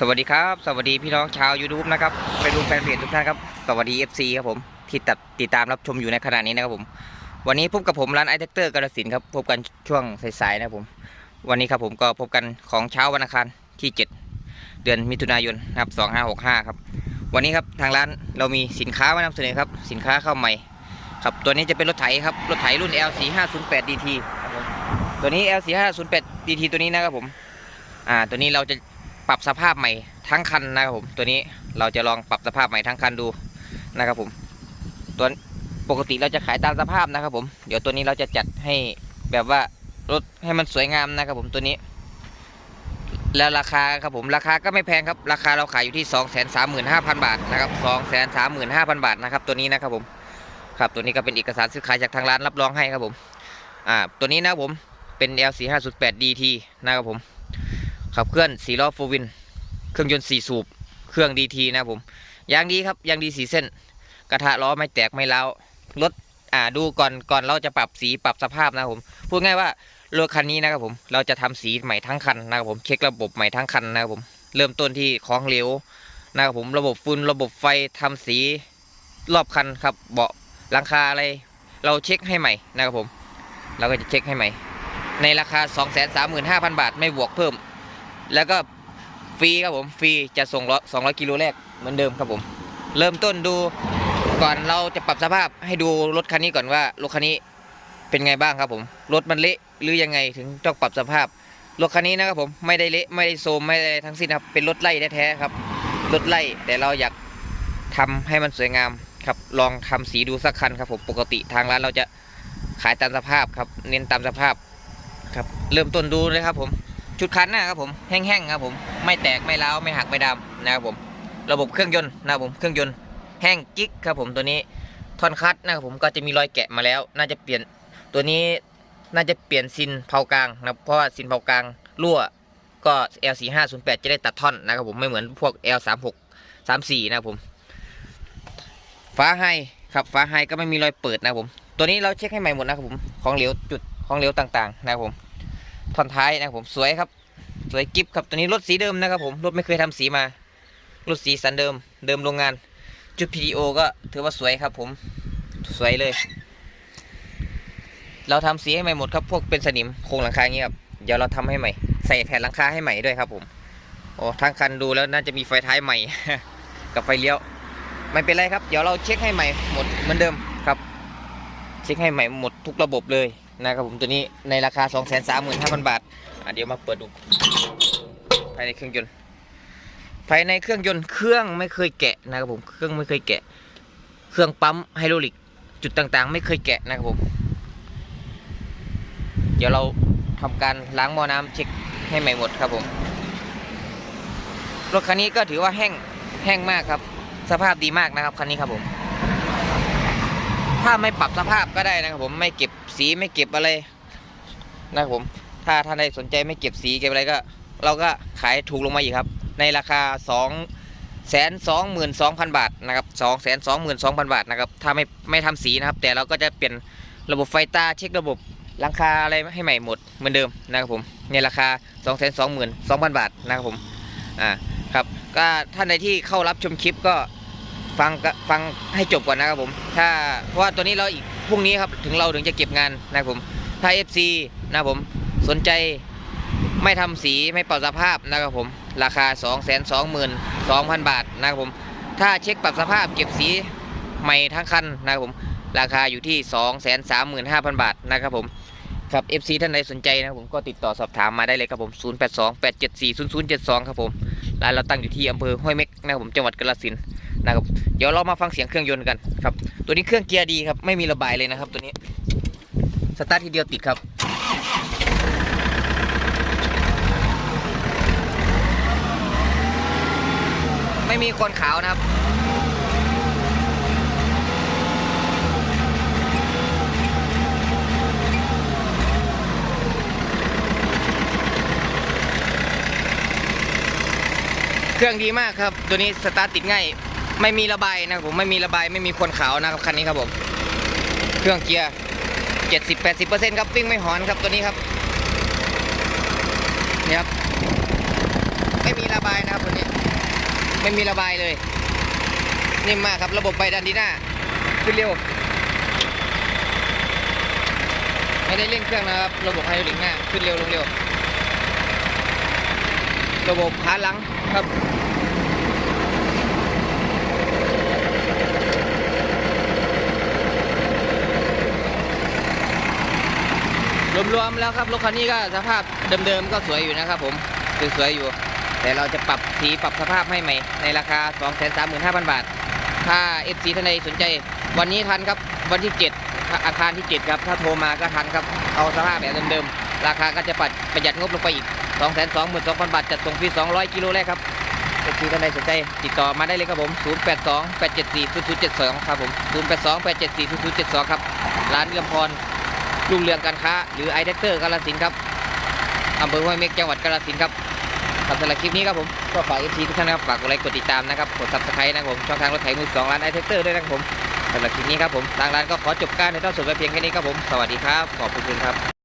สวัสดีครับ สวัสดีพี่น้องชาว YouTube นะครับไปดูแฟนเพจทุกท่านครับสวัสดี FC ครับผมที่ตัดติดตามรับชมอยู่ในขณะนี้นะครับผม วันนี้พบกับผมร้านไอเทคเตอร์กระสินครับพบกันช่วงสายๆนะครับผม วันนี้ครับผมก็พบกันของเช้าวันอังคารที่ 7 เดือนมิถุนายนนะครับ2565ครับวันนี้ครับทางร้านเรามีสินค้ามานำเสนอครับสินค้าเข้าใหม่ครับตัวนี้จะเป็นรถไถครับรถไถรุ่น L4508 DT ครับผมตัวนี้ L4508 DT ตัวนี้นะครับผมอ่าตัวนี้เราจะ ปรับสภาพใหม่ทั้งคันนะครับผม ตัวนี้เราจะลองปรับสภาพใหม่ทั้งคันดูนะครับผม ตัวปกติเราจะขายตามสภาพนะครับผม เดี๋ยวตัวนี้เราจะจัดให้แบบว่ารถให้มันสวยงามนะครับผมตัวนี้ แล้วราคาครับผมราคาก็ไม่แพงครับ ราคาเราขายอยู่ที่ 2 3 5 0 0 0 บาทนะครับ 2 3 5 0 0 0 บาทนะครับตัวนี้นะครับผม ครับตัวนี้ก็เป็นเอกสารซื้อขายจากทางร้านรับรองให้ครับผม อ่าตัวนี้นะครับผมเป็น L4508 DT นะครับผม ขับเคลื่อนสี่ล้อโฟวิน เครื่องยนต์สี่สูบ เครื่องดีทีนะผมยางดีครับยางดีสีเส้น กระทะล้อไม่แตกไม่เล้ารถอ่าดูก่อนก่อนเราจะปรับสีปรับสภาพนะผม พูดง่ายว่ารถคันนี้นะครับผมเราจะทำสีใหม่ทั้งคันนะครับผมเช็คระบบใหม่ทั้งคันนะครับผมเริ่มต้นที่ของเหลวนะครับผมระบบฟืนระบบไฟทำสีรอบคันครับเบาะหลังคาอะไร เราเช็คให้ใหม่นะครับผม เราก็จะเช็คให้ใหม่ ในราคา 235,000 บาทไม่บวกเพิ่ม แล้วก็ฟรีครับผมฟรีจะส่งร้อยสองร้อยกิโลแรกเหมือนเดิมครับผม เริ่มต้นดูก่อนเราจะปรับสภาพให้ดูรถคันนี้ก่อนว่ารถคันนี้เป็นไงบ้างครับผม รถมันเละหรือยังไงถึงต้องปรับสภาพรถคันนี้นะครับผมไม่ได้เละไม่ได้โซมไม่ได้ทั้งสิ้นครับเป็นรถไล่แท้ๆครับรถไล่แต่เราอยากทำให้มันสวยงามครับลองทำสีดูสักคันครับผมปกติทางร้านเราจะขายตามสภาพครับ เน้นตามสภาพครับ เริ่มต้นดูเลยครับผม ชุดคันน้าครับผมแห้งๆครับผมไม่แตกไม่ร้าวไม่หักไม่ดำนะครับผมระบบเครื่องยนต์นะครับผมเครื่องยนต์แห้งกิ๊กครับผมตัวนี้ท่อนคัดนะครับผมก็จะมีรอยแกะมาแล้ว น่าจะเปลี่ยนตัวนี้น่าจะเปลี่ยนซินเผากลางนะเพราะว่าซินเผากลางรั่วก็ L4508 จะได้ตัดท่อนนะครับผมไม่เหมือนพวก L36 34 นะครับผมฟ้าไฮครับฟ้าไฮก็ไม่มีรอยเปิดนะครับผมตัวนี้เราเช็คให้ใหม่หมดนะครับผมของเหลวจุดของเหลวต่างๆนะครับผม ท่อนท้ายนะครับผมสวยครับสวยกิฟครับตัวนี้รถสีเดิมนะครับผมรถไม่เคยทำสีมารถสีสันเดิมเดิมโรงงาน จุด PDO ก็ถือว่าสวยครับผมสวยเลย เราทำสีให้ใหม่หมดครับพวกเป็นสนิมโครงหลังคาเงี้ยครับเดี๋ยวเราทำให้ใหม่ใส่แผ่นหลังคาให้ใหม่ด้วยครับผมโอ้ทั้งคันดูแล้วน่าจะมีไฟท้ายใหม่ กับไฟเลี้ยว ไม่เป็นไรครับ เดี๋ยวเราเช็คให้ใหม่หมดเหมือนเดิมครับ เช็คให้ใหม่หมดทุกระบบเลย นะครับผมตัวนี้ในราคา 2 3 5 0 0 0 บาทอะเดี๋ยวมาเปิดดู ภายในเครื่องยนต์ ภายในเครื่องยนต์เครื่องไม่เคยแกะนะครับผมเครื่องไม่เคยแกะ เครื่องปั๊มไฮดรอลิกจุดต่างๆ ไม่เคยแกะนะครับผม เดี๋ยวเราทำการล้างหม้อน้ำเช็คให้ใหม่หมดครับผมรถคันนี้ก็ถือว่าแห้งแห้งมากครับ สภาพดีมากนะครับคันนี้ครับผม ถ้าไม่ปรับสภาพก็ได้นะครับผมไม่เก็บ สีไม่เก็บอะไรนะครับผม ถ้าท่านใดสนใจไม่เก็บสีเก็บอะไรก็ เราก็ขายถูกลงมาอีกครับ ในราคา2แสนสองหมื่นสองพันบาทนะครับสองแสนสองหมื่นสองพันบาทนะครับถ้าไม่ไม่ทำสีนะครับ แต่เราก็จะเปลี่ยนระบบไฟตาเช็คระบบหลังคาอะไรให้ใหม่หมดเหมือนเดิมนะครับผมในราคา2 2 2 0 0 0บาทนะครับผมอ่าครับก็ท่านใดที่เข้ารับชมคลิปก็ ฟังฟังให้จบก่อนนะครับผม ถ้าเพราะว่าตัวนี้เราอีกพรุ่งนี้ครับถึงเราถึงจะเก็บงานนะครับผม ถ้า FC นะครับผมสนใจไม่ทำสีไม่ปรับสภาพนะครับผม ราคา2 2 2 2 0 0 0 บาทนะครับผม ถ้าเช็คปรับสภาพเก็บสีใหม่ทั้งคันนะครับผม ราคาอยู่ที่ 2 3 5 0 0 0 บาทนะครับผมครับ FC ท่านใดสนใจนะครับผมก็ติดต่อสอบถามมาได้เลยครับผม 0 8 2 8 7 4 0 0 7 2 ครับผมร้านเราตั้งอยู่ที่อำเภอห้วยเม็กนะครับผมจังหวัดกาฬสินธุ์ นะครับ เดี๋ยวเรามาฟังเสียงเครื่องยนต์กันครับ ตัวนี้เครื่องเกียร์ดีครับ ไม่มีระบายเลยนะครับ ตัวนี้ สตาร์ททีเดียวติดครับ ไม่มีคนขาวนะครับเครื่องดีมากครับ ตัวนี้สตาร์ทติดง่าย ไม่มีระบายนะครับผมไม่มีระบายไม่มีควันขาวนะครับคันนี้ครับผมเครื่องเกียร์70 80ครับวิ่งไม่หอนครับตัวนี้ครับนี่ครับไม่มีระบายนะครับตัวนี้ ไม่มีระบายเลยนิ่มมากครับระบบไฟดันดีหน้าขึ้นเร็วไม่ได้เร่งเครื่องนะครับ ระบบไฮดรอลิกหน้าขึ้นเร็วลงเร็ว ระบบขาหลังครับ รวมๆแล้วครับรถคันนี้ก็สภาพเดิมๆก็สวยอยู่นะครับผมสวยๆอยู่ แต่เราจะปรับสีปรับสภาพให้ใหม่ ในราคา 235,000 บาท ถ้า FC ท่านใดสนใจ วันนี้ทันครับวันที่ 7 อาคารที่ 7 ครับ ถ้าโทรมาก็ทันครับ เอาสภาพแบบเดิมๆ ราคาก็จะปัดประหยัดงบลงไปอีก 222,000 บาท จัดส่งฟรี 200 กิโลแรกครับ FC ท่านใดสนใจ ติดต่อมาได้เลยครับผม 082 874 0072 ครับผม 082 874 0072 ครับ ร้านเอื้อมพร รุ่งเรืองการค้า หรือไอเดคเตอร์กาลสินครับอำเภอห้วยเม็กจังหวัดกาลสินครับสำหรับคลิปนี้ครับผมก็ฝากเอฟซีทุกท่านนะครับฝากกดไลค์กดติดตามนะครับกดซับสไครต์นะครับผมช่องทางรถไถมือสองร้านไอเดคเตอร์ด้วยนะครับผมสำหรับคลิปนี้ครับผมทางร้านก็ขอจบการในตอนสุดไปเพียงแค่นี้ครับผมสวัสดีครับขอบคุณครับ